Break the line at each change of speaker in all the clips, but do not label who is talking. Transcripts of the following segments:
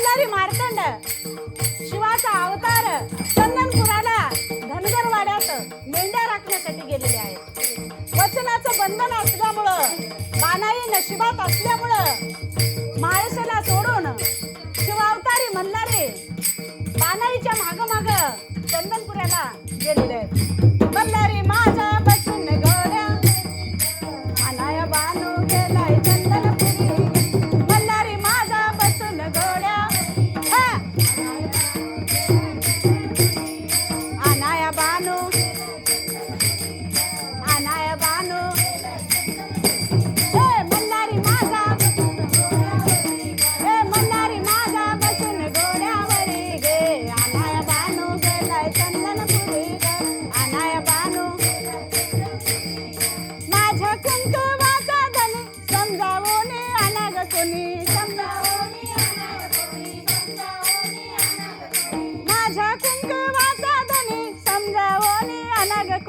बदलारी मार्तंड शिवाचा अवतार चंदनपुराला धनगरवाड्यात मेंढ्या राखण्यासाठी गेलेले आहेत. वचनाचं बंधन असल्यामुळं बानाई नशिबात असल्यामुळं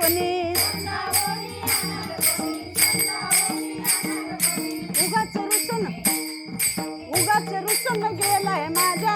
कोणी? उगाच रुसून उगाच रुसून गेलाय माझ्या